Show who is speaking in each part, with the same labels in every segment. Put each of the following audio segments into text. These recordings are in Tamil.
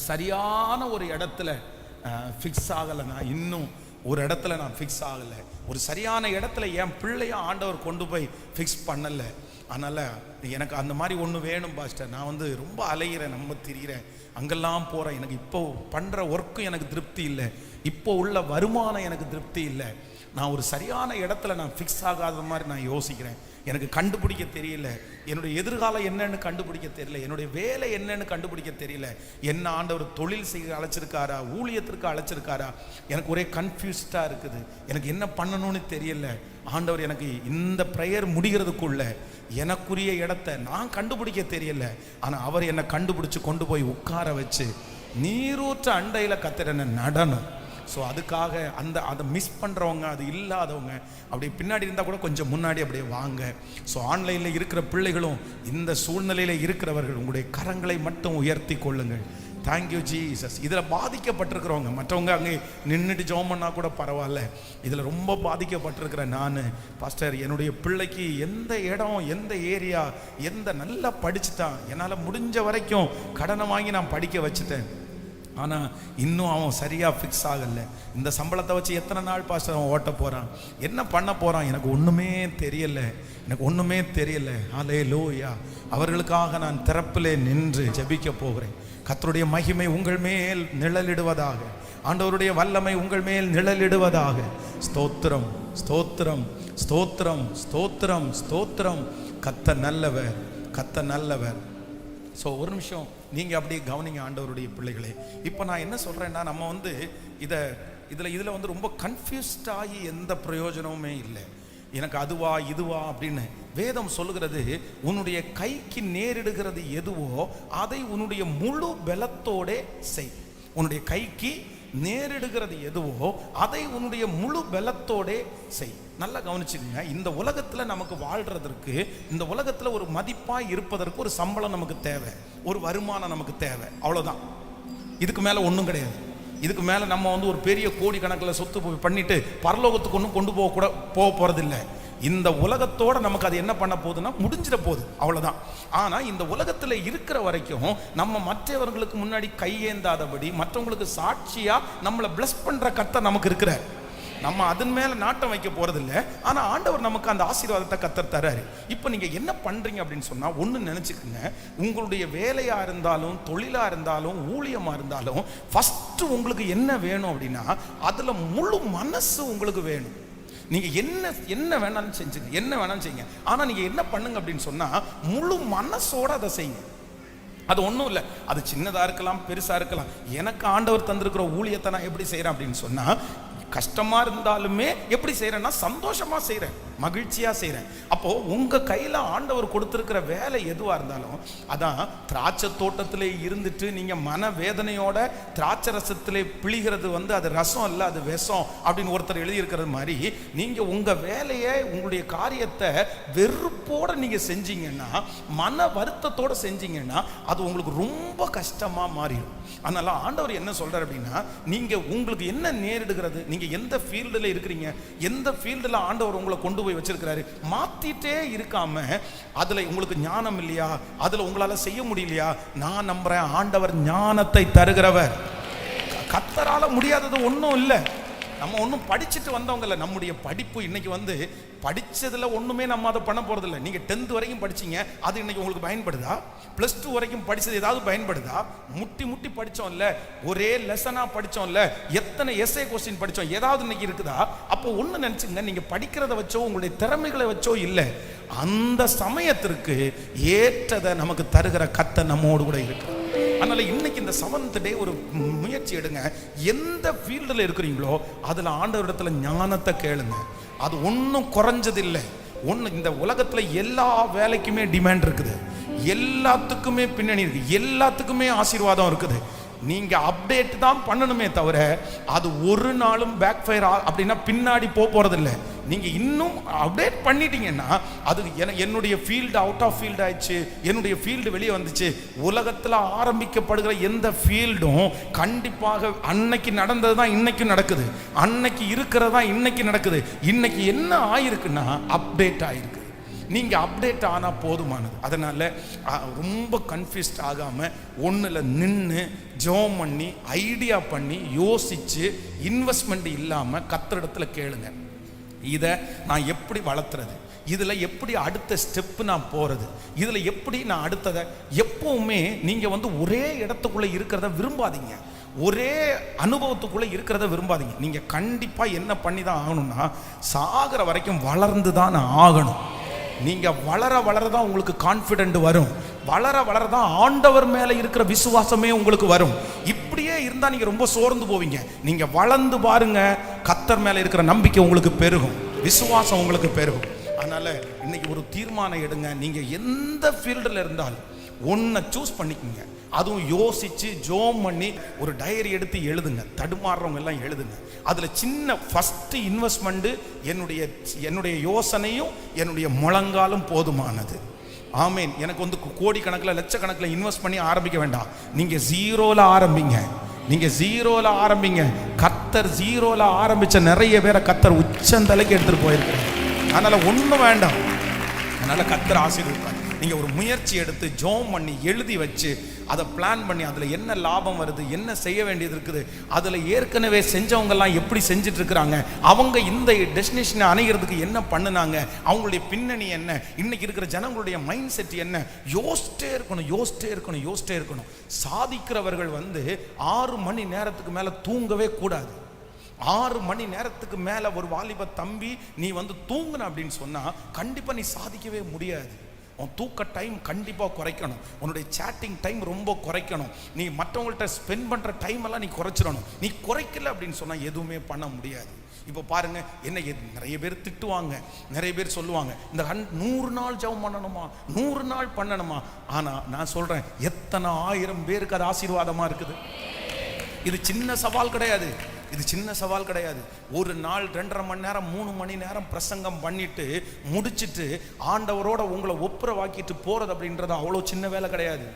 Speaker 1: நான் சரியான ஒரு இடத்துல ஃபிக்ஸ் ஆகலை. நான் இன்னும் ஒரு இடத்துல நான் ஃபிக்ஸ் ஆகலை. ஒரு சரியான இடத்துல என் பிள்ளைய ஆண்டவர் கொண்டு போய் ஃபிக்ஸ் பண்ணலை. அதனால் எனக்கு அந்த மாதிரி ஒன்று வேணும் பாஸ்டர் நான் வந்து ரொம்ப அலைகிறேன் நம்ம திரிகிறேன் அங்கெல்லாம் போகிறேன் எனக்கு இப்போ பண்ணுற ஒர்க்கும் எனக்கு திருப்தி இல்லை. இப்போ உள்ள வருமானம் எனக்கு திருப்தி இல்லை. நான் ஒரு சரியான இடத்துல நான் ஃபிக்ஸ் ஆகாத மாதிரி நான் யோசிக்கிறேன். எனக்கு கண்டுபிடிக்க தெரியல. என்னுடைய எதிர்காலம் என்னன்னு கண்டுபிடிக்க தெரியல. என்னுடைய வேலை என்னன்னு கண்டுபிடிக்க தெரியல. என்ன ஆண்டவர் தொழில் செய்ய அழைச்சிருக்காரா? ஊழியத்திற்கு அழைச்சிருக்காரா? எனக்கு ஒரே கன்ஃபியூஸ்டாக இருக்குது. எனக்கு என்ன பண்ணணும்னு தெரியல. ஆண்டவர் எனக்கு இந்த ப்ரேயர் முடிகிறதுக்குள்ள எனக்குரிய இடத்த நான் கண்டுபிடிக்க தெரியல. ஆனால் அவர் என்னை கண்டுபிடிச்சு கொண்டு போய் உட்கார வச்சு நீரூற்ற அண்டையில் கத்திர நடனம் ஸோ அதுக்காக அந்த அதை மிஸ் பண்ணுறவங்க அது இல்லாதவங்க அப்படி பின்னாடி இருந்தால் கூட கொஞ்சம் முன்னாடி அப்படியே வாங்க. ஸோ ஆன்லைனில் இருக்கிற பிள்ளைகளும் இந்த சூழ்நிலையில் இருக்கிறவர்கள் உங்களுடைய கரங்களை மட்டும் உயர்த்தி கொள்ளுங்கள். தேங்க்யூ ஜீசஸ் இதில் பாதிக்கப்பட்டிருக்கிறவங்க மற்றவங்க அங்கே நின்றுட்டு ஜோம் பண்ணால் கூட பரவாயில்ல. இதில் ரொம்ப பாதிக்கப்பட்டிருக்கிற நான் பாஸ்டர் என்னுடைய பிள்ளைக்கு எந்த இடம் எந்த ஏரியா எந்த நல்லா படிச்சுட்டான் என்னால் முடிஞ்ச வரைக்கும் கடனை வாங்கி நான் படிக்க வச்சுட்டேன். ஆனால் இன்னும் அவன் சரியாக ஃபிக்ஸ் ஆகலை. இந்த சம்பளத்தை வச்சு எத்தனை நாள் பாஸ்டர் அவன் ஓட்ட போகிறான் என்ன பண்ண போகிறான் எனக்கு ஒன்றுமே தெரியல. எனக்கு ஒன்றுமே தெரியல. அலே லோயா அவர்களுக்காக நான் திறப்பிலே நின்று ஜபிக்க போகிறேன். கத்தருடைய மகிமை உங்கள் மேல் நிழலிடுவதாக. ஆண்டவருடைய வல்லமை உங்கள் மேல் நிழலிடுவதாக. ஸ்தோத்திரம் ஸ்தோத்திரம் ஸ்தோத்திரம் ஸ்தோத்திரம் ஸ்தோத்திரம். கத்த நல்லவர் கத்த நல்லவர். ஸோ ஒரு நிமிஷம். நீங்கள் அப்படியே கவனிங்க ஆண்டவருடைய பிள்ளைகளே. இப்போ நான் என்ன சொல்கிறேன்னா நம்ம வந்து இதை இதில் இதில் வந்து ரொம்ப கன்ஃபியூஸ்ட் ஆகி எந்த பிரயோஜனமுமே இல்லை. எனக்கு அதுவா இதுவா அப்படின்னு வேதம் சொல்லுகிறது உன்னுடைய கைக்கு நேரிடுகிறது எதுவோ அதை உன்னுடைய முழு பலத்தோடே செய். உன்னுடைய கைக்கு நேரிடுகிறது எதுவோ அதை உன்னுடைய முழு பலத்தோடே செய். நல்லா கவனிச்சுக்கோங்க இந்த உலகத்தில் நமக்கு வாழ்கிறதுக்கு இந்த உலகத்தில் ஒரு மதிப்பாக இருப்பதற்கு ஒரு சம்பளம் நமக்கு தேவை. ஒரு வருமானம் நமக்கு தேவை. அவ்வளோதான் இதுக்கு மேலே ஒன்றும் கிடையாது. இதுக்கு மேலே நம்ம வந்து ஒரு பெரிய கோடி கணக்கில் சொத்து பண்ணிட்டு பரலோகத்துக்கு ஒன்றும் கொண்டு போக கூட போக போகிறதில்லை இந்த உலகத்தோட நமக்கு அது என்ன பண்ண போகுதுன்னா முடிஞ்சிட போகுது. அவ்வளோதான் ஆனால் இந்த உலகத்தில் இருக்கிற வரைக்கும் நம்ம மற்றவர்களுக்கு முன்னாடி கையேந்தாதபடி மற்றவங்களுக்கு சாட்சியாக நம்மளை பிளஸ் பண்ணுற கத்தை நமக்கு இருக்கிறார். நம்ம அதன் மேலே நாட்டம் வைக்க போகிறதில்ல ஆனால் ஆண்டவர் நமக்கு அந்த ஆசீர்வாதத்தை கத்தர் தராரு. இப்போ நீங்கள் என்ன பண்ணுறீங்க அப்படின்னு சொன்னால் ஒன்று நினச்சிக்கோங்க. உங்களுடைய வேலையாக இருந்தாலும் தொழிலாக இருந்தாலும் ஊழியமாக இருந்தாலும் ஃபஸ்ட்டு உங்களுக்கு என்ன வேணும் அப்படின்னா அதில் முழு மனசு உங்களுக்கு வேணும். நீங்கள் என்ன என்ன வேணாலும் செஞ்சுங்க என்ன வேணாலும் செய்யுங்க. ஆனால் நீங்கள் என்ன பண்ணுங்க அப்படின்னு சொன்னால் முழு மனசோட அதை செய்யுங்க. அது ஒன்றும் இல்லை. அது சின்னதாக இருக்கலாம் பெருசாக இருக்கலாம். எனக்கு ஆண்டவர் தந்திருக்கிற ஊழியத்தை நான் எப்படி செய்கிறேன் அப்படின்னு சொன்னால் கஷ்டமாக இருந்தாலுமே எப்படி செய்கிறேன்னா சந்தோஷமாக செய்கிறேன் மகிழ்ச்சியாக செய்கிறேன் அப்போது உங்கள் கையில் ஆண்டவர் கொடுத்துருக்கிற வேலை எதுவாக இருந்தாலும் அதான் திராட்சை தோட்டத்திலே இருந்துட்டு நீங்கள் மன வேதனையோட திராட்சை ரசத்திலே பிழிகிறது வந்து அது ரசம் இல்லை அது விஷம் அப்படின்னு ஒருத்தர் எழுதியிருக்கிறது மாதிரி நீங்கள் உங்கள் வேலையை உங்களுடைய காரியத்தை வெறுப்போடு நீங்கள் செஞ்சீங்கன்னா மன வருத்தத்தோடு செஞ்சீங்கன்னா அது உங்களுக்கு ரொம்ப கஷ்டமாக மாறிடும். அதனால் ஆண்டவர் என்ன சொல்கிறார் அப்படின்னா நீங்கள் உங்களுக்கு என்ன நேரிடுகிறது நீங்கள் எந்த ஃபீல்டில் இருக்கிறீங்க எந்த ஃபீல்டில் ஆண்டவர் உங்களை கொண்டு போய் வச்சிருக்கிறாரு. மாத்திட்டே இருக்காம அதுல உங்களுக்கு ஞானம் இல்லையா? அதுல உங்களால செய்ய முடியலையா? நான் நம்புறேன் ஆண்டவர் ஞானத்தை தருகிறவர். கத்தரால முடியாதது ஒன்றும் இல்லை. நம்ம ஒன்றும் படிச்சுட்டு வந்தவங்க இல்லை நம்முடைய படிப்பு இன்னைக்கு வந்து படித்ததில் ஒன்றுமே நம்ம அதை பண்ண போகிறதில்ல நீங்கள் டென்த் வரைக்கும் படிச்சீங்க அது இன்னைக்கு உங்களுக்கு பயன்படுதா? ப்ளஸ் டூ வரைக்கும் படித்தது ஏதாவது பயன்படுதா? முட்டி முட்டி படித்தோம்ல ஒரே லெசனாக படித்தோம்ல எத்தனை எஸ்ஏ கொஸ்டின் படித்தோம் ஏதாவது இன்னைக்கு இருக்குதா? அப்போ ஒன்று நினச்சிங்க நீங்கள் படிக்கிறத வச்சோ உங்களுடைய திறமைகளை வச்சோ இல்லை அந்த சமயத்திற்கு ஏற்றதை நமக்கு தருகிற கத்தை நம்மோடு கூட இருக்குது அதனால இன்னைக்கு இந்த செவன்த் டே ஒரு முயற்சி எடுங்க. எந்த ஃபீல்டில் இருக்கிறீங்களோ அதில் ஆண்டவரிடத்துல ஞானத்தை கேளுங்க. அது ஒன்றும் குறைஞ்சதில்லை. ஒன்று இந்த உலகத்தில் எல்லா வேலைக்குமே டிமாண்ட் இருக்குது. எல்லாத்துக்குமே பின்னணி இருக்குது எல்லாத்துக்குமே ஆசீர்வாதம் இருக்குது. நீங்க அப்டேட் தான் பண்ணணுமே தவிர அது ஒரு நாளும் பேக் ஃபயர் அப்படின்னா பின்னாடி போக போகிறதில்ல நீங்க இன்னும் அப்டேட் பண்ணிட்டீங்கன்னா அது என- என்னுடைய ஃபீல்டு அவுட் ஆஃப் ஃபீல்டு ஆயிடுச்சு என்னுடைய ஃபீல்டு வெளியே வந்துச்சு. உலகத்தில் ஆரம்பிக்கப்படுகிற எந்த ஃபீல்டும் கண்டிப்பாக அன்னைக்கு நடந்தது தான் இன்னைக்கும் நடக்குது. அன்னைக்கு இருக்கிறது தான் இன்னைக்கு நடக்குது. இன்னைக்கு என்ன ஆயிருக்குன்னா அப்டேட் ஆயிருக்கு. நீங்கள் அப்டேட் ஆனால் போதுமானது. அதனால் ரொம்ப கன்ஃபியூஸ்ட் ஆகாமல் ஒன்றில் நின்று ஜோம் பண்ணி ஐடியா பண்ணி யோசித்து இன்வெஸ்ட்மெண்ட் இல்லாமல் கத்திரிடத்துல கேளுங்க. இதை நான் எப்படி வளர்த்துறது? இதில் எப்படி அடுத்த ஸ்டெப்பு நான் போகிறது இதில் எப்படி நான் அடுத்ததை எப்போவுமே நீங்கள் வந்து ஒரே இடத்துக்குள்ளே இருக்கிறத விரும்பாதீங்க. ஒரே அனுபவத்துக்குள்ளே இருக்கிறத விரும்பாதீங்க. நீங்கள் கண்டிப்பாக என்ன பண்ணி தான் ஆகணும்னா சாகிற வரைக்கும் வளர்ந்து தான் ஆகணும். நீங்கள் வளர வளர தான் உங்களுக்கு கான்ஃபிடென்ட் வரும். வளர வளர தான் ஆண்டவர் மேலே இருக்கிற விசுவாசமே உங்களுக்கு வரும். இப்படியே இருந்தால் நீங்கள் ரொம்ப சோர்ந்து போவீங்க. நீங்கள் வளர்ந்து பாருங்க கத்தர் மேலே இருக்கிற நம்பிக்கை உங்களுக்கு பெருகும். விசுவாசம் உங்களுக்கு பெருகும். அதனால் இன்னைக்கு ஒரு தீர்மானம் எடுங்க. நீங்கள் எந்த ஃபீல்டில் இருந்தாலும் ஒன்றை சூஸ் பண்ணிக்கோங்க. அதுவும் யோசிச்சு ஜோம் பண்ணி ஒரு டைரி எடுத்து எழுதுங்க. தடுமாறுறவங்க எல்லாம் எழுதுங்க. அதில் சின்ன ஃபஸ்ட்டு இன்வெஸ்ட்மெண்ட்டு என்னுடைய என்னுடைய யோசனையும் என்னுடைய முழங்காலும் போதுமானது. ஆமீன். எனக்கு வந்து கோடிக்கணக்கில் லட்சக்கணக்கில் இன்வெஸ்ட் பண்ணி ஆரம்பிக்க வேண்டாம். நீங்கள் ஜீரோவில் ஆரம்பிங்க. நீங்க ஜீரோல ஆரம்பிங்க. கத்தர் ஜீரோல ஆரம்பிச்ச நிறைய பேரை கத்தர் உச்சந்தலைக்கு எடுத்துட்டு போயிருக்கிறார் அதனால ஒன்றும் வேண்டாம். அதனால கத்தர் ஆசீர்வதிப்பார். நீங்க ஒரு முயற்சி எடுத்து ஜோம் பண்ணி எழுதி வச்சு அதை பிளான் பண்ணி அதில் என்ன லாபம் வருது என்ன செய்ய வேண்டியது இருக்குது அதில் ஏற்கனவே செஞ்சவங்கெல்லாம் எப்படி செஞ்சுட்டு இருக்கிறாங்க அவங்க இந்த டெஸ்டினேஷனை அணைகிறதுக்கு என்ன பண்ணுனாங்க அவங்களுடைய பின்னணி என்ன இன்னைக்கு இருக்கிற ஜனங்களுடைய மைண்ட் செட் என்ன யோசிச்சிட்டே இருக்கணும் யோசிச்சிட்டே இருக்கணும் யோசிச்சிட்டே இருக்கணும். சாதிக்கிறவர்கள் வந்து ஆறு மணி நேரத்துக்கு மேலே தூங்கவே கூடாது. ஆறு மணி நேரத்துக்கு மேலே ஒரு வாலிப தம்பி நீ வந்து தூங்கின அப்படின்னு சொன்னால் கண்டிப்பாக நீ சாதிக்கவே முடியாது. உன் தூக்க டைம் கண்டிப்பாக குறைக்கணும். உன்னுடைய சேட்டிங் டைம் ரொம்ப குறைக்கணும். நீ மற்றவங்கள்ட்ட ஸ்பெண்ட் பண்ணுற டைம் எல்லாம் நீ குறைச்சிடணும். நீ குறைக்கல அப்படின்னு சொன்னால் எதுவுமே பண்ண முடியாது. இப்போ பாருங்க என்ன நிறைய பேர் திட்டுவாங்க. நிறைய பேர் சொல்லுவாங்க இந்த ஹன் நூறு நாள் ஜெபம் பண்ணணுமா? நூறு நாள் பண்ணணுமா? ஆனால் நான் சொல்கிறேன் எத்தனை ஆயிரம் பேருக்கு அது ஆசீர்வாதமாக இருக்குது? இது சின்ன சவால் கிடையாது. இது சின்ன சவால் கிடையாது. ஒரு நாள் ரெண்டரை மணி நேரம் மூணு மணி நேரம் பிரசங்கம் பண்ணிட்டு முடிச்சுட்டு ஆண்டவரோட உங்களை ஒப்புரவாக்கிட்டு போறது அப்படின்றது அவ்வளோ சின்ன வேலை கிடையாது.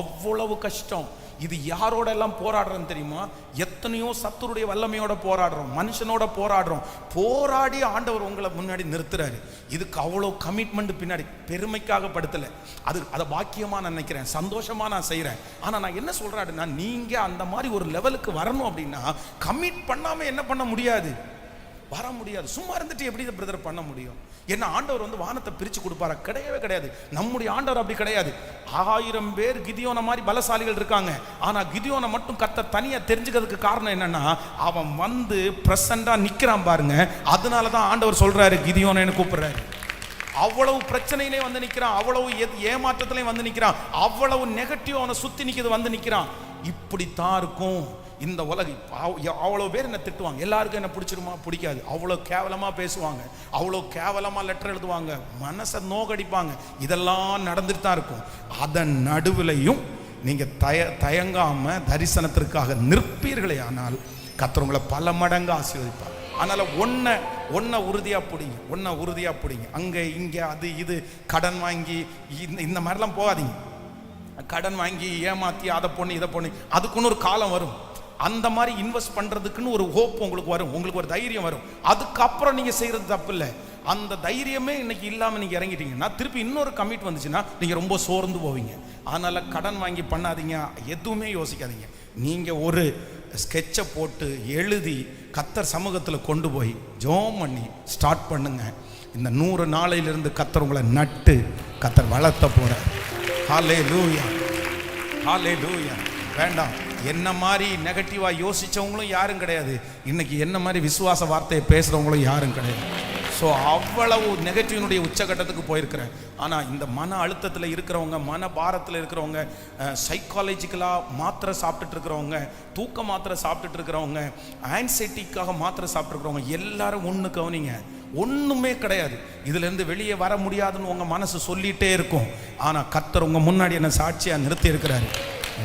Speaker 1: அவ்வளவு கஷ்டம். இது யாரோட எல்லாம் போராடுறோம் தெரியுமா? எத்தனையோ சத்துருடைய வல்லமையோட போராடுறோம் மனுஷனோட போராடுறோம். போராடி ஆண்டவர் உங்களை முன்னாடி நிறுத்துறாரு. இதுக்கு அவ்வளோ கமிட்மெண்ட் பின்னாடி பெருமைக்காக படுத்தலை. அது அதை பாக்கியமாக நான் நினைக்கிறேன் சந்தோஷமாக நான் செய்கிறேன் ஆனால் நான் என்ன சொல்கிறேன் அப்படின்னா நீங்கள் அந்த மாதிரி ஒரு லெவலுக்கு வரணும் அப்படின்னா கமிட் பண்ணாமல் என்ன பண்ண முடியாது? வர முடியாது. சும்மா இருந்துட்டு எப்படி பிரதர் பண்ண முடியும்? என்ன ஆண்டவர் வந்து வானத்தை பிரித்து கொடுப்பாரா? கிடையவே கிடையாது. நம்முடைய ஆண்டவர் அப்படி கிடையாது. ஆயிரம் பேர் கிதியோன மாதிரி பலசாலிகள் இருக்காங்க. ஆனால் கிதியோனை மட்டும் கத்த தனியாக தெரிஞ்சுக்கிறதுக்கு காரணம் என்னன்னா அவன் வந்து பிரசண்டா நிற்கிறான் பாருங்க. அதனால தான் ஆண்டவர் சொல்கிறாரு கிதியோனை கூப்பிட்றாரு. அவ்வளவு பிரச்சனையிலே வந்து நிற்கிறான் அவ்வளவு எது- ஏமாற்றத்திலையும் வந்து நிற்கிறான் அவ்வளவு நெகட்டிவ் அவனை சுற்றி நிற்கிறது வந்து நிற்கிறான் இப்படித்தான் இருக்கும். இந்த உலக அவ்வளோ பேர் என்ன திட்டுவாங்க. எல்லாருக்கும் என்ன பிடிச்சிருமா? பிடிக்காது. அவ்வளோ கேவலமாக பேசுவாங்க. அவ்வளோ கேவலமாக லெட்டர் எழுதுவாங்க. மனசை நோகடிப்பாங்க. இதெல்லாம் நடந்துட்டு தான் இருக்கும். அதன் நடுவுலையும் நீங்கள் தய தயங்காமல் தரிசனத்திற்காக நிற்பீர்களே ஆனால் கத்துறவங்களை பல மடங்கு ஆசீர்வதிப்பார். அதனால் ஒன்றை ஒன்றை உறுதியாக பிடிங்க. ஒன்றை உறுதியாக பிடிங்க. அங்கே இங்கே அது இது கடன் வாங்கி இந்த இந்த மாதிரிலாம் போகாதீங்க. கடன் வாங்கி ஏமாற்றி அதை பொண்ணு இதை பொண்ணு அதுக்குன்னு ஒரு காலம் வரும். அந்த மாதிரி இன்வெஸ்ட் பண்ணுறதுக்குன்னு ஒரு ஹோப் உங்களுக்கு வரும். உங்களுக்கு ஒரு தைரியம் வரும். அதுக்கப்புறம் நீங்கள் செய்கிறது தப்பு இல்லை அந்த தைரியமே இன்னைக்கு இல்லாமல் நீங்கள் இறங்கிட்டீங்கன்னா திருப்பி இன்னொரு கமிட் வந்துச்சுன்னா நீங்கள் ரொம்ப சோர்ந்து போவீங்க. அதனால் கடன் வாங்கி பண்ணாதீங்க. எதுவுமே யோசிக்காதீங்க. நீங்கள் ஒரு ஸ்கெட்சை போட்டு எழுதி கத்தர் சமூகத்தில் கொண்டு போய் ஜோம் பண்ணி ஸ்டார்ட் பண்ணுங்க. இந்த நூறு நாளையிலிருந்து கத்தர் உங்களை நட்டு கத்தர் வளர்த்த போகிறார் ஹாலே லூயா ஹாலே லூயா வேண்டாம். என்ன மாதிரி நெகட்டிவாக யோசிச்சவங்களும் யாரும் கிடையாது. இன்னைக்கு என்ன மாதிரி விசுவாச வார்த்தையை பேசுகிறவங்களும் யாரும் கிடையாது. ஸோ அவ்வளவு நெகட்டிவினுடைய உச்சகட்டத்துக்கு போயிருக்கிறேன். ஆனால் இந்த மன அழுத்தத்தில் இருக்கிறவங்க மன பாரத்தில் இருக்கிறவங்க சைக்காலஜிக்கலாக மாத்திரை சாப்பிட்டுட்டு இருக்கிறவங்க தூக்க மாத்திரை சாப்பிட்டுட்டு இருக்கிறவங்க ஆன்சைட்டிக்காக மாத்திரை சாப்பிட்டுருக்கிறவங்க எல்லாரும் ஒன்று கவனிங்க. ஒன்றுமே கிடையாது. இதுலேருந்து வெளியே வர முடியாதுன்னு உங்கள் மனசு சொல்லிகிட்டே இருக்கும். ஆனால் கத்தர் உங்கள் முன்னாடி என்னை சாட்சியாக நிறுத்தி இருக்கிறாரு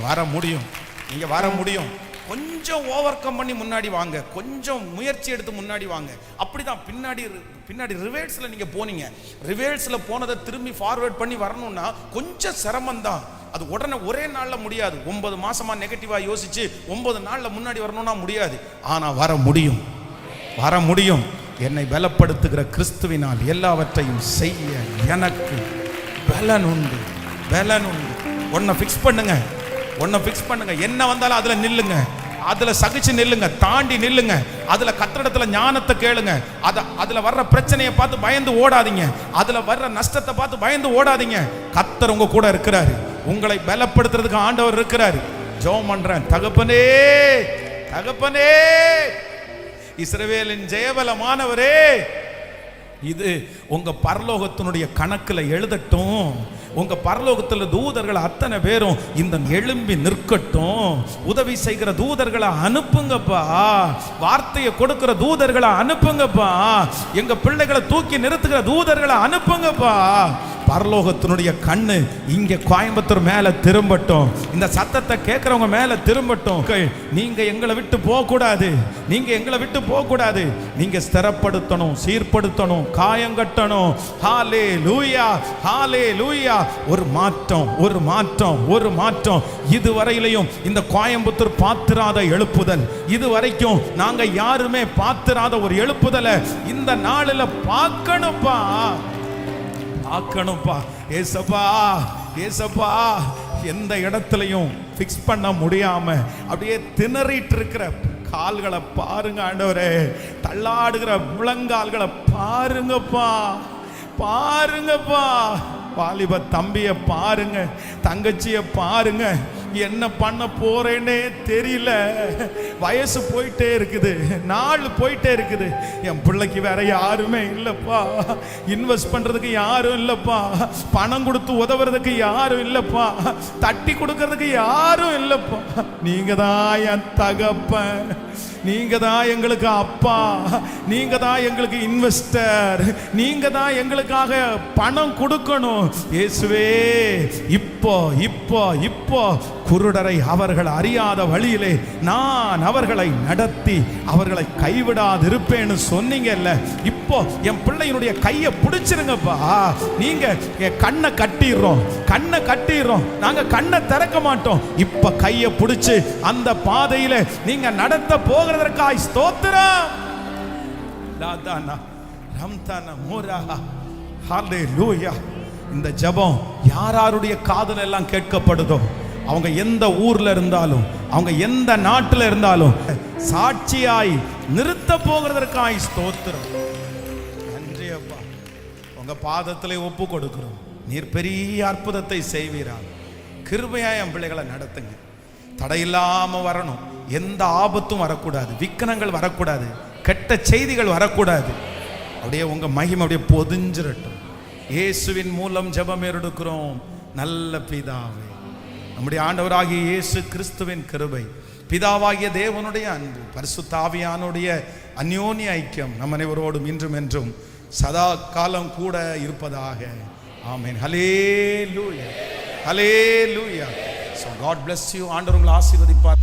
Speaker 1: வர முடியும். நீங்கள் வர முடியும். கொஞ்சம் ஓவர் கம் பண்ணி முன்னாடி வாங்க. கொஞ்சம் முயற்சி எடுத்து முன்னாடி வாங்க. அப்படிதான் பின்னாடி பின்னாடி ரிவேர்ட்ஸில் நீங்கள் போனீங்க. ரிவேர்ட்ஸில் போனதை திரும்பி ஃபார்வேர்ட் பண்ணி வரணும்னா கொஞ்சம் சிரமம் தான் அது உடனே ஒரே நாளில் முடியாது. ஒன்பது மாதமாக நெகட்டிவாக யோசிச்சு ஒன்பது நாளில் முன்னாடி வரணும்னா முடியாது. ஆனால் வர முடியும். வர முடியும். என்னை பலப்படுத்துகிற கிறிஸ்துவினால் எல்லாவற்றையும் செய்ய எனக்கு பலன் உண்டு பலன் உண்டு ஒன்றை ஃபிக்ஸ் பண்ணுங்கள் ஒன்றை ஃபிக்ஸ் பண்ணுங்க. என்ன வந்தாலும் அதுல நில்லுங்க. அதுல சகிச்சு நில்லுங்க. தாண்டி நில்லுங்க. அதுல கத்திரத்துல ஞானத்தை கேளுங்க. அதை அதுல வர்ற பிரச்சனையை பார்த்து பயந்து ஓடாதீங்க. அதுல வர்ற நஷ்டத்தை பார்த்து பயந்து ஓடாதீங்க. கத்தர் உங்க கூட இருக்கிறாரு. உங்களை பலப்படுத்துறதுக்கு ஆண்டவர் இருக்கிறாரு. ஜோம் பண்றேன். தகப்பனே தகப்பனே இஸ்ரவேலின் ஜெயபலமானவரே. இது உங்க பரலோகத்தினுடைய கணக்குல எழுதட்டும். உங்க பரலோகத்தில் தூதர்கள் அத்தனை பேரும் இந்த எழும்பி நிற்கட்டும். உதவி செய்கிற தூதர்களை அனுப்புங்கப்பா. வார்த்தையை கொடுக்கிற தூதர்களை அனுப்புங்கப்பா. எங்கள் பிள்ளைகளை தூக்கி நிறுத்துகிற தூதர்களை அனுப்புங்கப்பா. பரலோகத்தினுடைய கண்ணு இங்க கோயம்புத்தூர் மேல திரும்பட்டும். இந்த சத்தத்தை கேட்கறவங்க மேல திரும்பட்டும். கள், நீங்க எங்களை விட்டு போக கூடாது நீங்க எங்களை விட்டு போக கூடாது நீங்க ஸ்திரப்படுத்தணும் சீர்படுத்தணும் காயங்கட்டணும் ஹாலே லூயா ஹாலே லூயா ஒரு மாற்றம் ஒரு மாற்றம் ஒரு மாற்றம். இதுவரையிலையும் இந்த கோயம்புத்தூர் பாத்திராத எழுப்புதல். இதுவரைக்கும் நாங்க யாருமே பாத்திராத ஒரு எழுப்புதலை இந்த நாளில் பார்க்கணும்ப்பா. ஆக்கணும்ப்பா ஏசப்பா ஏசப்பா எந்த இடத்துலையும் ஃபிக்ஸ் பண்ண முடியாம அப்படியே திணறிட்டு இருக்கிற கால்களை பாருங்க ஆண்டவரே. தள்ளாடுகிற முழங்கால்களை பாருங்கப்பா பாருங்கப்பா. வாலிப தம்பிய பாருங்க தங்கச்சிய பாருங்க. என்ன பண்ண போறேனே தெரியல. வயசு போயிட்டே இருக்குது. நாள் போயிட்டே இருக்குது. என் பிள்ளைக்கு வேற யாருமே இல்லப்பா. இன்வெஸ்ட் பண்றதுக்கு யாரும் இல்லப்பா. பணம் கொடுத்து உதவுறதுக்கு யாரும் இல்லப்பா. தட்டி கொடுக்கறதுக்கு யாரும் இல்லப்பா. நீங்க தான் என் தகப்பன். நீங்க தான் எங்களுக்கு அப்பா. நீங்க தான் எங்களுக்கு இன்வெஸ்டர் நீங்க தான் எங்களுக்காக பணம் கொடுக்கணும். இயேசுவே இப்போ இப்போ இப்போ குருடரை அவர்கள் அறியாத வழியிலே நான் அவர்களை நடத்தி அவர்களை கைவிடாதிருப்பேன்னு சொன்னீங்கல்ல. இப்போ என் பிள்ளையினுடைய கையை பிடிச்சிருங்கப்பா. நீங்க என் கண்ணை கட்டிடுறோம். கண்ணை கட்டிடுறோம். நாங்க கண்ணை திறக்க மாட்டோம். இப்ப கையை பிடிச்சு அந்த பாதையில நீங்க நடத்த போகிறதற்காய் ஸ்தோத்திரம். லாதானா ரம்தானா மோராஹா ஹalleluya. இந்த ஜெபம் யார் யாருடைய எல்லாம் கேட்கப்படுதோ? அவங்க எந்த ஊர்ல இருந்தாலும் அவங்க எந்த நாட்டில் இருந்தாலும் சாட்சியாய் நிறுத்த போகிறதற்காய் ஸ்தோத்திரம். நன்றி அப்பா. உங்க பாதத்திலே ஒப்பு கொடுக்கிறோம். நீர் பெரிய அற்புதத்தை செய்வீராக கிருபையாக என் பிள்ளைகளை நடத்துங்க. தடையில்லாம வரணும். எந்த ஆபத்தும் வரக்கூடாது. விக்கனங்கள் வரக்கூடாது. கெட்ட செய்திகள் வரக்கூடாது. அப்படியே உங்க மகிமை அப்படியே பொதிஞ்சிடட்டும் இயேசுவின் மூலம் ஜெபம் எடுக்கிறோம் நல்ல பிதாவே. நம்முடைய ஆண்டவராகிய இயேசு கிறிஸ்துவின் கிருபை பிதாவாகிய தேவனுடைய அன்பு பரிசு தாவியானுடைய அந்யோன்ய ஐக்கியம் நம் அனைவரோடும் இன்றும் என்றும் சதா காலம் கூட இருப்பதாக. ஆமீன். ஹலே லூயா ஹலே லூயா ஸோ காட் பிளஸ் யூ ஆண்டவர் உங்களை ஆசீர்வதிப்பார்.